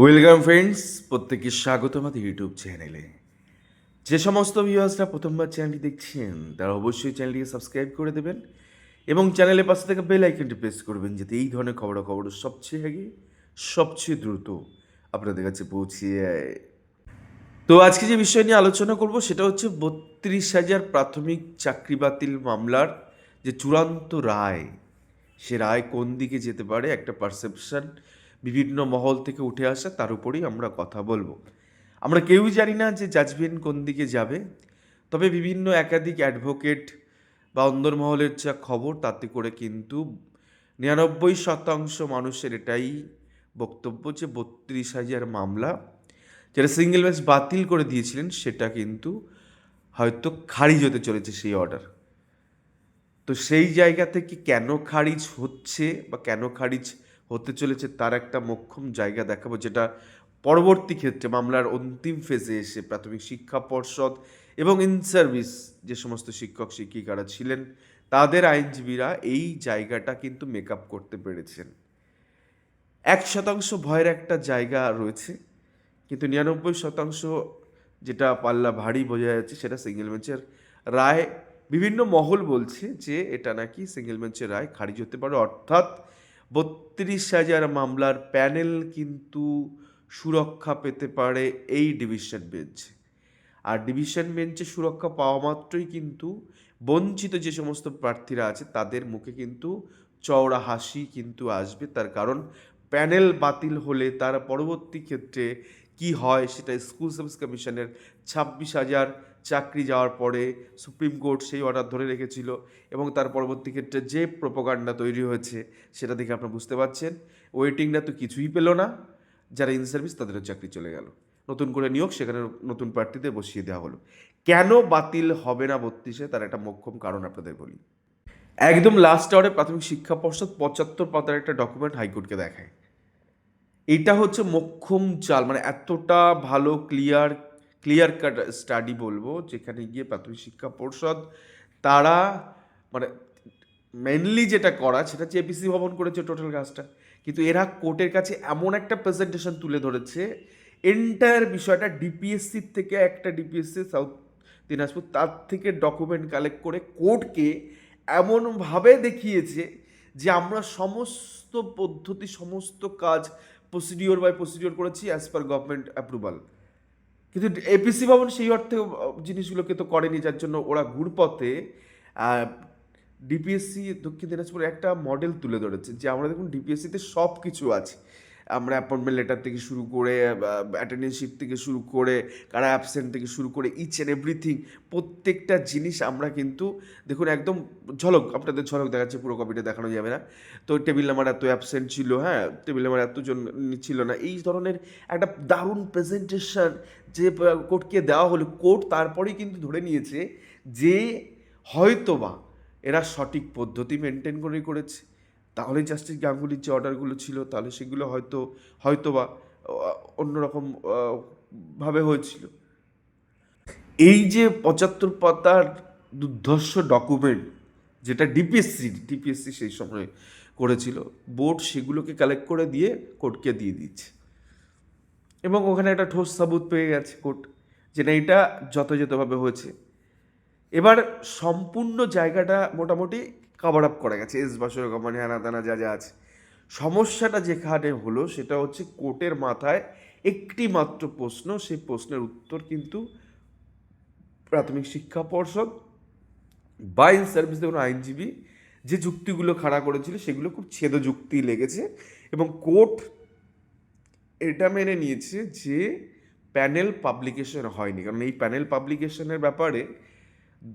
Welcome friends প্রত্যেককে স্বাগত আমাদের ইউটিউব চ্যানেলে যে সমস্ত ভিউয়ার্সরা প্রথমবার চ্যানেলটি দেখছেন, তারা অবশ্যই চ্যানেলটিকে সাবস্ক্রাইব করে দেবেন এবং চ্যানেলের পাশে থেকে বেল আইকনটি প্রেস করবেন, যাতে এই ধরনের খবরাখবর সবচেয়ে আগে, সবচেয়ে দ্রুত আপনাদের কাছে পৌঁছে যায়। তো আজকে যে বিষয় নিয়ে আলোচনা করব, সেটা হচ্ছে বত্রিশ হাজার প্রাথমিক চাকরি বাতিল মামলার যে চূড়ান্ত রায়, সে রায় কোন দিকে যেতে পারে, একটা পারসেপশন বিভিন্ন মহল থেকে উঠে আসা, তার উপরেই আমরা কথা বলব। আমরা কেউই জানি না যে জাজমেন্ট কোন দিকে যাবে, তবে বিভিন্ন একাধিক অ্যাডভোকেট বা অন্দরমহলের যা খবর, তাতে করে কিন্তু নিরানব্বই শতাংশ মানুষের এটাই বক্তব্য যে বত্রিশ হাজার মামলা যেটা সিঙ্গেল ম্যাচ বাতিল করে দিয়েছিলেন, সেটা কিন্তু হয়তো খারিজ হতে চলেছে সেই অর্ডার তো সেই জায়গা থেকে কেন খারিজ হচ্ছে বা কেন খারিজ হতে চলেছে, তার একটা মোক্ষম জায়গা দেখাবো, যেটা পরবর্তী ক্ষেত্রে মামলার অন্তিম ফেজে এসে প্রাথমিক শিক্ষা পর্ষদ এবং ইন সার্ভিস যে সমস্ত শিক্ষক শিক্ষিকারা ছিলেন, তাদের আইনজীবীরা এই জায়গাটা কিন্তু মেকআপ করতে পেরেছেন। এক শতাংশ ভয়ের একটা জায়গা রয়েছে, কিন্তু নিরানব্বই শতাংশ যেটা পাল্লা ভারী বোঝা যাচ্ছে সেটা সিঙ্গেল বেঞ্চের রায়। বিভিন্ন মহল বলছে যে এটা নাকি সিঙ্গেল বেঞ্চের রায় খারিজ হতে পারে, অর্থাৎ বত্রিশ হাজার মামলার প্যানেল কিন্তু সুরক্ষা পেতে পারে এই ডিভিশন বেঞ্চে। আর ডিভিশন বেঞ্চে সুরক্ষা পাওয়া মাত্রই কিন্তু বঞ্চিত যে সমস্ত প্রার্থীরা আছে, তাদের মুখে কিন্তু চওড়া হাসি কিন্তু আসবে। তার কারণ প্যানেল বাতিল হলে তার পরবর্তী ক্ষেত্রে কি হয় সেটা স্কুল সার্ভিস কমিশনের ছাব্বিশ হাজার চাকরি যাওয়ার পরে সুপ্রিম কোর্ট সেই অর্ডার ধরে রেখেছিল এবং তার পরবর্তী ক্ষেত্রে যে প্রোপাগান্ডা তৈরি হয়েছে সেটা দেখে আপনারা বুঝতে পারছেন। ওয়েটিংটা তো কিছুই পেল না। যারা ইন সার্ভিস তাদেরও চাকরি চলে গেল। নতুন করে নিয়োগ, সেখানে নতুন প্রার্থীদের বসিয়ে দেওয়া হলো। কেন বাতিল হবে না বত্রিশে? তার একটা মোক্ষম কারণ আপনাদের বলি। একদম লাস্ট আওয়ারে প্রাথমিক শিক্ষা পর্ষদ পঁচাত্তর পাতার একটা ডকুমেন্ট হাইকোর্টকে দেখায়। এটা হচ্ছে মোক্ষম চাল মানে এতটা ভালো ক্লিয়ার ক্লিয়ার কাট স্টাডি বলব, যেখানে গিয়ে প্রাথমিক শিক্ষা পর্ষদ, তারা মানে মেনলি যেটা করা, সেটা হচ্ছে এপিসি ভবন করেছে টোটাল কাজটা। কিন্তু এরা কোর্টের কাছে এমন একটা প্রেজেন্টেশন তুলে ধরেছে এন্টায়ার বিষয়টা ডিপিএসসির থেকে একটা ডিপিএসসি সাউথ দিনাজপুর, তার থেকে ডকুমেন্ট কালেক্ট করে কোর্টকে এমনভাবে দেখিয়েছে যে আমরা সমস্ত পদ্ধতি, সমস্ত কাজ প্রসিডিওর বাই প্রসিডিওর করেছি অ্যাজ পার গভর্নমেন্ট অ্যাপ্রুভাল কিন্তু এপিসি ভবন সেই অর্থে জিনিসগুলোকে তো করেনি, যার জন্য ওরা ঘুরপথে ডিপিএসসি দক্ষিণ দিনাজপুরে একটা মডেল তুলে ধরেছে, যে আমরা দেখুন ডিপিএসসিতে সব কিছু আছে। আমরা অ্যাপয়েন্টমেন্ট লেটার থেকে শুরু করে অ্যাটেন্ডেন্সশিপ থেকে শুরু করে, কারা অ্যাবসেন্ট থেকে শুরু করে ইচ অ্যান্ড এভরিথিং প্রত্যেকটা জিনিস আমরা কিন্তু, দেখুন একদম ঝলক, আপনাদের ঝলক দেখাচ্ছে, পুরো কপিটা দেখানো যাবে না। তো টেবিল নাম্বার এত অ্যাবসেন্ট ছিল হ্যাঁ টেবিল নাম্বার এতজন ছিল না, এই ধরনের একটা দারুণ প্রেজেন্টেশন যে কোর্টকে দেওয়া হলো কোর্ট তারপরেই কিন্তু ধরে নিয়েছে যে, হয়তোবা এরা সঠিক পদ্ধতি মেনটেন করে করেছে। তাহলে জাস্টিস গাঙ্গুলির যে অর্ডারগুলো ছিল, তাহলে সেগুলো হয়তো হয়তো বা অন্যরকম ভাবে হয়েছিল। এই যে পঁচাত্তর পাতার দুর্ধর্ষ ডকুমেন্ট যেটা ডিপিএসসি ডিপিএসসি সেই সময় করেছিল বোর্ড সেগুলোকে কালেক্ট করে দিয়ে কোর্টকে দিয়ে দিচ্ছে এবং ওখানে একটা ঠোস সাবুত পেয়ে গেছে কোর্ট যে না, এটা যথাযথভাবে হয়েছে। এবার সম্পূর্ণ জায়গাটা মোটামুটি কভার আপ করা গেছে। এস বাসর কোম্পানি হ্যানা তেনা যা যা আছে। সমস্যাটা যেখানে হলো, সেটা হচ্ছে কোর্টের মাথায় একটি মাত্র প্রশ্ন, সেই প্রশ্নের উত্তর কিন্তু প্রাথমিক শিক্ষা পর্ষদ বা ইন সার্ভিস দেখুন আইনজীবী যে যুক্তিগুলো খাড়া করেছিল, সেগুলো খুব ছেদ যুক্তি লেগেছে এবং কোর্ট এটা মেনে নিয়েছে যে প্যানেল পাবলিকেশন হয়নি। কারণ এই প্যানেল পাবলিকেশনের ব্যাপারে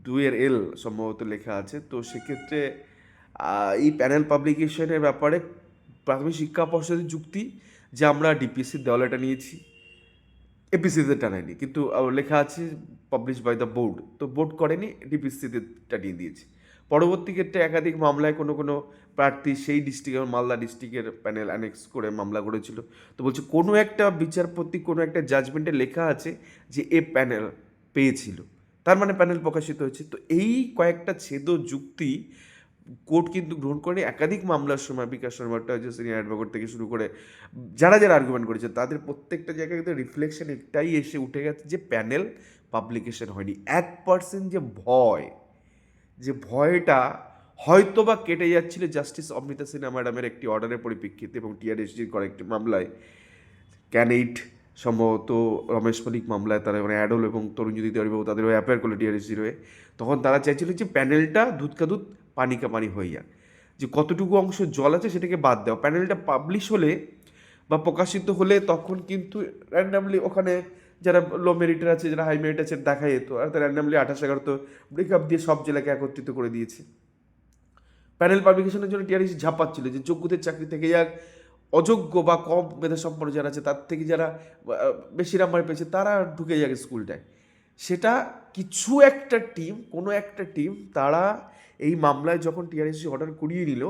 দুয়ের এল সম্ভবত লেখা আছে। তো সেক্ষেত্রে এই প্যানেল পাবলিকেশনের ব্যাপারে প্রাথমিক শিক্ষা পর্ষদের যুক্তি যে আমরা ডিপিএসসির দেওয়ালাটা নিয়েছি এপিসিতে টানায়নি কিন্তু লেখা আছে পাবলিশ বাই দ্য বোর্ড তো বোর্ড করেনি ডিপিএসসিতে টানিয়ে দিয়েছে। পরবর্তী ক্ষেত্রে একাধিক মামলায় কোনো কোনো প্রার্থী সেই ডিস্ট্রিক্ট মালদা ডিস্ট্রিক্টের প্যানেল অ্যানেক্স করে মামলা করেছিল। তো বলছে, কোনো একটা বিচারপতি কোনো একটা জাজমেন্টে লেখা আছে যে এ প্যানেল পেয়েছিল। তার মানে প্যানেল প্রকাশিত হয়েছে। তো এই কয়েকটা ছেদ যুক্তি কোর্ট কিন্তু গ্রহণ করে একাধিক মামলার সময় বিকাশ শর্মা যে সিনিয়র অ্যাডভোকেট থেকে শুরু করে যারা যারা আর্গুমেন্ট করেছে, তাদের প্রত্যেকটা জায়গায় কিন্তু রিফ্লেকশন একটাই এসে উঠে গেছে যে প্যানেল পাবলিকেশন হয়নি। এক পার্সেন্ট যে ভয়, যে ভয়টা হয়তো বা কেটে যাচ্ছিল জাস্টিস অমৃতা সিনহা ম্যাডামের একটি অর্ডারের পরিপ্রেক্ষিতে এবং টিআরএসজির করা একটি মামলায় ক্যানেইট সম্ভবত রমেশ মালিক মামলায় তারা মানে অ্যাডল এবং তরুণজ্যোতি তিওয়ারিবাবু তাদের ওই অ্যাপেয়ার করল টিআরএসজির হয়ে তখন তারা চাইছিল যে প্যানেলটা দুধকা দুধ পানি কা পানি হয়ে যাক। যে কতটুকু অংশ জল আছে সেটাকে বাদ দেওয়া প্যানেলটা পাবলিশ হলে বা প্রকাশিত হলে তখন কিন্তু র্যান্ডামলি ওখানে যারা লো মেরিটের আছে, যারা হাই মেরিট আছে দেখা যেত। আর তারা র্যান্ডামলি আঠাশ এগারো তো ব্রেকআপ দিয়ে সব জেলাকে একত্রিত করে দিয়েছে। প্যানেল পাবলিকেশনের জন্য টিআরএসি ঝাঁপাচ্ছিল যে যোগ্যদের চাকরি থেকে যাক অযোগ্য বা কম মেধা সম্পন্ন যারা আছে, তার থেকে যারা বেশি নাম্বার পেয়েছে, তারা ঢুকে যাবে স্কুলটায় সেটা কিছু একটা টিম কোনো একটা টিম তারা এই মামলায় যখন টিআরএসি অর্ডার করিয়ে নিল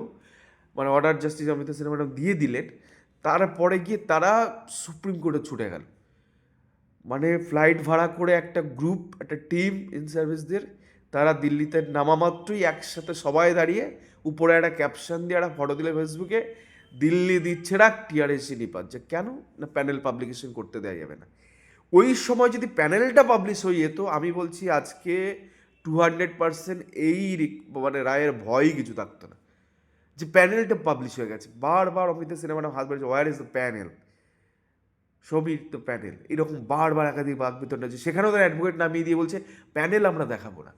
মানে order justice Amita Sinha madam দিয়ে দিলেন, তারপরে গিয়ে তারা সুপ্রিম কোর্টে ছুটে গেল। মানে ফ্লাইট ভাড়া করে একটা গ্রুপ একটা টিম ইন সার্ভিসদের তারা দিল্লিতে নামামাত্রই একসাথে সবাই দাঁড়িয়ে, উপরে একটা ক্যাপশন দিয়ে একটা ফটো দিলে ফেসবুকে দিল্লি দিচ্ছে না, টিআরএসি যে কেন? না প্যানেল পাবলিকেশন করতে দেওয়া যাবে না। ওই সময় যদি প্যানেলটা পাবলিশ হয়ে যেত, আমি বলছি আজকে টু হান্ড্রেড পার্সেন্ট এই মানে রায়ের ভয়ই কিছু থাকতো না। যে প্যানেলটা পাবলিশ হয়ে গেছে। বারবার অমিতা সিনেমাটা হাত বাড়িয়েছে ওয়ার ইজ দ্য প্যানেল ছবির তো প্যানেল। এরকম বারবার একাধিক বাদ বিতরণ আছে সেখানেও তারা অ্যাডভোকেট নামিয়ে দিয়ে বলছে প্যানেল আমরা দেখাবো না।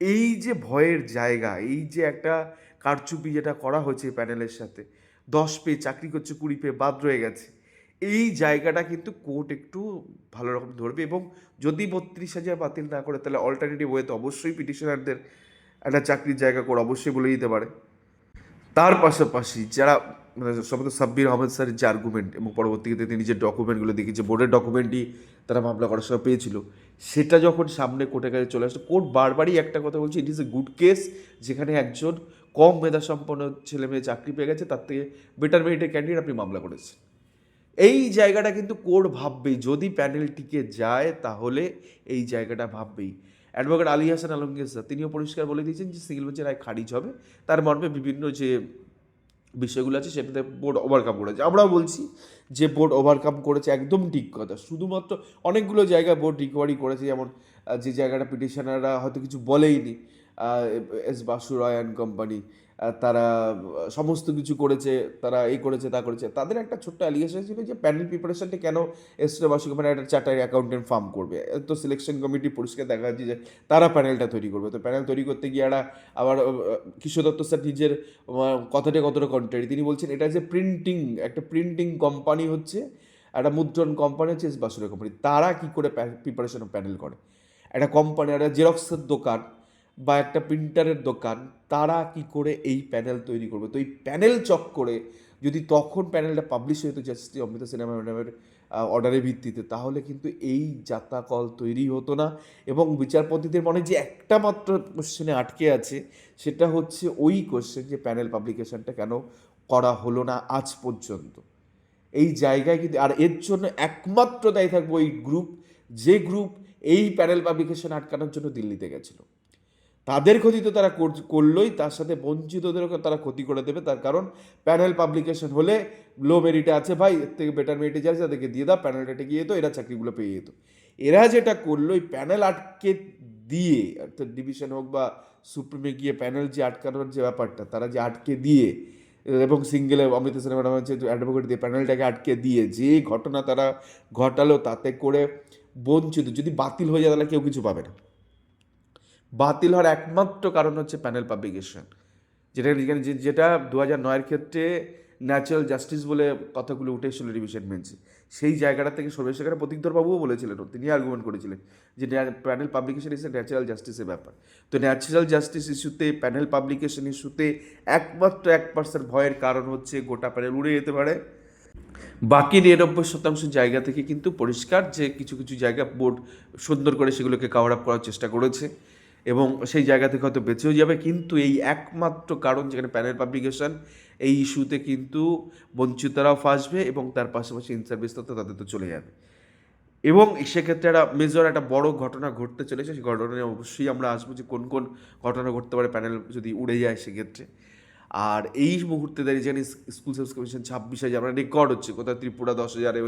এই যে ভয়ের জায়গা, এই যে একটা কারচুপি যেটা করা হয়েছে প্যানেলের সাথে দশ পেয়ে চাকরি করছে, কুড়ি পেয়ে বাদ রয়ে গেছে। এই জায়গাটা কিন্তু কোর্ট একটু ভালো রকম ধরবে এবং যদি বত্রিশ হাজার বাতিল না করে, তাহলে অল্টারনেটিভ ওয়েতে অবশ্যই পিটিশনারদের একটা চাকরির জায়গা করে অবশ্যই বলে দিতে পারে। তার পাশাপাশি যারা মানে সম্ভবত সাব্বির আহমেদ স্যারের যে আর্গুমেন্ট এবং পরবর্তীতে তিনি যে ডকুমেন্টগুলো দেখি যে বোর্ডের ডকুমেন্টই তারা মামলা করার সময় পেয়েছিল, সেটা যখন সামনে কোর্টের কাছে চলে আসলো কোর্ট বারবারই একটা কথা বলছে it is a good case যেখানে একজন কম মেধা সম্পন্ন ছেলে মেয়ে চাকরি পেয়ে গেছে, তার থেকে বেটার মেরিটের ক্যান্ডিডেট আপনি মামলা করেছেন। এই জায়গাটা কিন্তু কোর্ট ভাববেই, যদি প্যানেল টিকে যায় তাহলে এই জায়গাটা ভাববেই। অ্যাডভোকেট আলী হাসান আলমগীর স্যার, তিনিও পরিষ্কার বলে দিয়েছেন যে সিঙ্গেল বেঞ্চের রায় খারিজ হবে। তার মর্মে বিভিন্ন যে বিষয়গুলো আছে, সেটাতে বোর্ড ওভারকাম করেছে। আমরাও বলছি যে বোর্ড ওভারকাম করেছে একদম ঠিক কথা। শুধুমাত্র অনেকগুলো জায়গায় বোর্ড রিকভারি করেছে, যেমন যে জায়গাটা পিটিশনাররা হয়তো কিছু বলেইনি। এস বাসু রয় কোম্পানি তারা সমস্ত কিছু করেছে, তারা এই করেছে, তা করেছে। তাদের একটা ছোট্ট অ্যালিগেশন ছিল যে প্যানেল প্রিপারেশনটা কেন এস বাসু কোম্পানি একটা চার্টার অ্যাকাউন্টেন্ট ফার্ম করবে। তো সিলেকশন কমিটি পরিষ্কার দেখা যাচ্ছে যে তারা প্যানেলটা তৈরি করবে। তো প্যানেল তৈরি করতে গিয়ে একটা আবার কিশোর দত্ত স্যার নিজের কথাটা কতটা কন্ট্রারি তিনি বলছেন, এটা যে প্রিন্টিং একটা প্রিন্টিং কোম্পানি হচ্ছে, একটা মুদ্রণ কোম্পানি হচ্ছে এস বাসুরা কোম্পানি তারা কী করে প্রিপারেশন প্যানেল করে? একটা কোম্পানি একটা জেরক্সের দোকান বা একটা প্রিন্টারের দোকান, তারা কি করে এই প্যানেল তৈরি করবে? তো এই প্যানেল চক করে যদি তখন প্যানেলটা পাবলিশ হয়ে হতো জাস্টিস অমৃতা সিনেমা ম্যাডামের অর্ডারের ভিত্তিতে, তাহলে কিন্তু এই যাতাকল তৈরি হতো না। এবং বিচারপতিদের মনে যে একটা মাত্র কোশ্চেনে আটকে আছে, সেটা হচ্ছে ওই কোশ্চেন যে প্যানেল পাবলিকেশনটা কেন করা হলো না আজ পর্যন্ত। এই জায়গায় কিন্তু, আর এর জন্য একমাত্র দায়ী থাকবে ওই গ্রুপ যে গ্রুপ এই প্যানেল পাবলিকেশন আটকানোর জন্য দিল্লিতে গেছিল। তাদের ক্ষতি তো তারা কর- করলোই, তার সাথে বঞ্চিতদেরও তারা ক্ষতি করে দেবে। তার কারণ প্যানেল পাবলিকেশন হলে লো মেরিটে আছে ভাই, এর থেকে বেটার মেরিটে যাচ্ছে, তাদেরকে দিয়ে দাও, প্যানেল রেটে গিয়ে যেত এরা চাকরিগুলো পেয়ে যেত। এরা যেটা করল ওই প্যানেল আটকে দিয়ে, অর্থাৎ ডিভিশন হোক বা সুপ্রিমে গিয়ে প্যানেল যে আটকানোর যে ব্যাপারটা, তারা যে আটকে দিয়ে, এবং সিঙ্গেলে অমৃত সিনেমা ম্যাডাম হচ্ছে অ্যাডভোকেট দিয়ে প্যানেলটাকে আটকে দিয়ে, যে ঘটনা তারা ঘটালো, তাতে করে বঞ্চিত, যদি বাতিল হয়ে যায়, তাহলে কেউ কিছু পাবে না। বাতিল হওয়ার একমাত্র কারণ হচ্ছে প্যানেল পাবলিকেশন। যেটা যেটা দু হাজার নয়ের ক্ষেত্রে ন্যাচারাল জাস্টিস বলে কথাগুলো উঠে এসেছিল ডিভিশন বেঞ্চে। সেই জায়গাটা থেকে সর্বেশ সেখানে প্রতীকধরবাবুও বলেছিলেন তিনি আর্গুমেন্ট করেছিলেন যে প্যানেল পাবলিকেশন ইস ন্যাচারাল জাস্টিসের ব্যাপার। তো ন্যাচারাল জাস্টিস ইস্যুতে প্যানেল পাবলিকেশন ইস্যুতে একমাত্র এক পার্সেন্ট ভয়ের কারণ হচ্ছে গোটা প্যানেল উড়ে যেতে পারে। বাকি নিরানব্বই শতাংশ জায়গা থেকে কিন্তু পরিষ্কার যে কিছু কিছু জায়গা বোর্ড সুন্দর করে সেগুলোকে কাভার আপ করার চেষ্টা করেছে। এবং সেই জায়গা থেকে হয়তো বেঁচেও যাবে। কিন্তু এই একমাত্র কারণ যেখানে প্যানেল পাবলিকেশন এই ইস্যুতে কিন্তু বঞ্চিতরাও ফাঁসবে এবং তার পাশাপাশি ইনসার্ভিস তো তাদের তো চলে যাবে। এবং সেক্ষেত্রে একটা মেজর একটা বড় ঘটনা ঘটতে চলেছে, সেই ঘটনা অবশ্যই আমরা আসব যে কোন কোন ঘটনা ঘটতে পারে প্যানেল যদি উড়ে যায় সেক্ষেত্রে। আর এই মুহূর্তে দাঁড়িয়ে জানি স্কুল সাবস্ক্রিপশন ছাব্বিশ হাজার মানে রেকর্ড হচ্ছে কোথাও ত্রিপুরা দশ হাজারে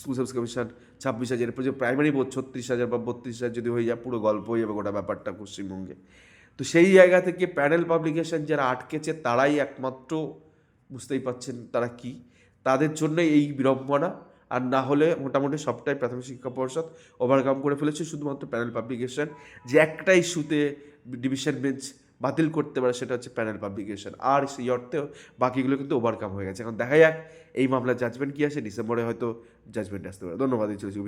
স্কুল সাবস্ক্রিপশন ছাব্বিশ হাজার এরপর যে প্রাইমারি বোর্ড ছত্রিশ হাজার বা বত্রিশ হাজার যদি হয়ে যায়, পুরো গল্প হয়ে যাবে গোটা ব্যাপারটা পশ্চিমবঙ্গে। তো সেই জায়গা থেকে প্যানেল পাবলিকেশন যারা আটকেছে, তারাই একমাত্র বুঝতেই পাচ্ছেন তারা কি। তাদের জন্য এই বিড়ম্বনা, আর না হলে মোটামুটি সবটাই প্রাথমিক শিক্ষা পর্ষদ ওভারকাম করে ফেলেছে শুধুমাত্র প্যানেল পাবলিকেশন। যে একটা ইস্যুতে ডিভিশন বেঞ্চ বাতিল করতে পারে সেটা হচ্ছে প্যানেল পাবলিকেশন আর সেই অর্থেও বাকিগুলো কিন্তু ওভারকাম হয়ে গেছে। এখন দেখা যাক, এই মামলার জাজমেন্ট কী আছে ডিসেম্বরে হয়তো জাজমেন্ট আসতে পারে। ধন্যবাদ, এই চলেছে